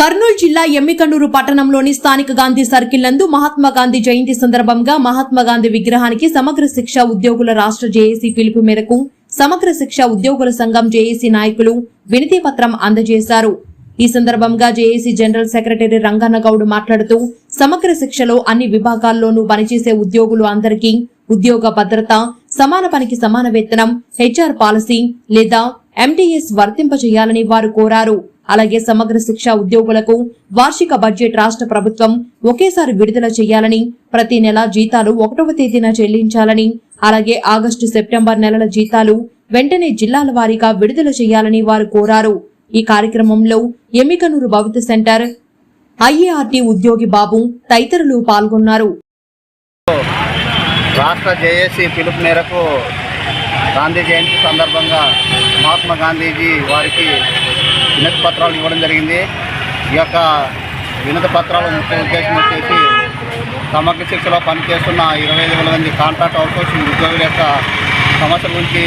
కర్నూలు జిల్లా ఎమ్మికన్నూరు పట్టణంలోని స్థానిక గాంధీ సర్కిల్ నందు మహాత్మా గాంధీ జయంతి సందర్భంగా మహాత్మా గాంధీ విగ్రహానికి సమగ్ర శిక్ష ఉద్యోగుల రాష్ట్ర జేఏసీ పిలుపు మేరకు సమగ్ర శిక్ష ఉద్యోగుల సంఘం జేఏసీ నాయకులు వినతి పత్రం అందజేశారు. ఈ సందర్భంగా జేఏసీ జనరల్ సెక్రటరీ రంగన్నగౌడ్ మాట్లాడుతూ సమగ్ర శిక్షలో అన్ని విభాగాల్లోనూ పనిచేసే ఉద్యోగులు అందరికీ ఉద్యోగ భద్రత సమాన పనికి సమాన వేతనం హెచ్ఆర్ పాలసీ లేదా ఎంటీఎస్ వర్తింపజేయాలని వారు కోరారు. అలాగే సమగ్ర శిక్ష ఉద్యోగులకు వార్షిక బడ్జెట్ రాష్ట్ర ప్రభుత్వం ఒకేసారి విడుదల చేయాలని ప్రతి నెల జీతాలు ఒకటవ తేదీన చెల్లించాలని అలాగే ఆగస్టు సెప్టెంబర్ నెలల జీతాలు వెంటనే జిల్లాల వారీగా విడుదల చేయాలని వారు కోరారు. ఈ కార్యక్రమంలో ఎమ్మికనూరు భవిత సెంటర్ ఐఏఆర్టీ ఉద్యోగి బాబు తదితరులు పాల్గొన్నారు. రాష్ట్ర జేఏసీ పిలుపు మేరకు గాంధీ జయంతి సందర్భంగా మహాత్మా గాంధీజీ వారికి వినతి పత్రాలు ఇవ్వడం జరిగింది. ఈ యొక్క వినతి పత్రాల ముఖ్య ఉద్దేశం వచ్చేసి సమగ్ర శిక్షలో పనిచేస్తున్న ఇరవై ఐదు వేల మంది కాంట్రాక్ట్ అవుట్సోర్సింగ్ ఉద్యోగుల యొక్క సమస్యల గురించి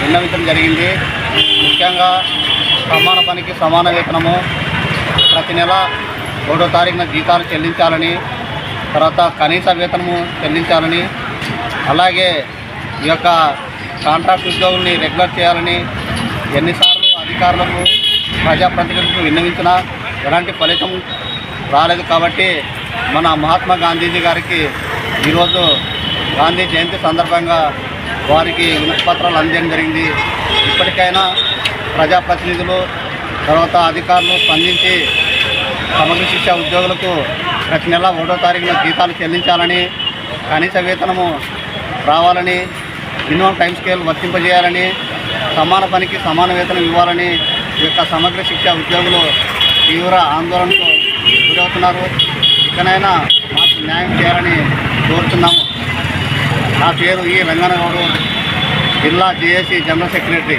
విన్నవించడం జరిగింది. ముఖ్యంగా సమాన పనికి సమాన వేతనము ప్రతి నెల ఒకటో తారీఖున జీతాలు చెల్లించాలని తర్వాత కనీస వేతనము చెల్లించాలని అలాగే ఈ యొక్క కాంట్రాక్ట్ ఉద్యోగుల్ని రెగ్యులర్ చేయాలని ఎన్నిసార్లు అధికారులకు ప్రజాప్రతినిధులకు విన్నవించినా? ఎలాంటి ఫలితం రాలేదు కాబట్టి మన మహాత్మా గాంధీజీ గారికి ఈరోజు గాంధీ జయంతి సందర్భంగా వారికి వినతిపత్రాలు అందజేయడం జరిగింది. ఇప్పటికైనా ప్రజాప్రతినిధులు తర్వాత అధికారులు స్పందించి సమగ్ర శిక్ష ఉద్యోగులకు ప్రతి నెల ఒకటో తారీఖున జీతాలు చెల్లించాలని కనీస వేతనము రావాలని మినిమం టైం స్కేల్ వర్తింపజేయాలని సమాన పనికి సమాన వేతనం ఇవ్వాలని ఈ యొక్క సమగ్ర శిక్ష ఉద్యోగులు తీవ్ర ఆందోళనకు గురవుతున్నారు. ఇకనైనా మాకు న్యాయం చేయాలని కోరుతున్నాము. నా పేరు ఈ వెంగనగౌడు జిల్లా జేఏసీ జనరల్ సెక్రటరీ.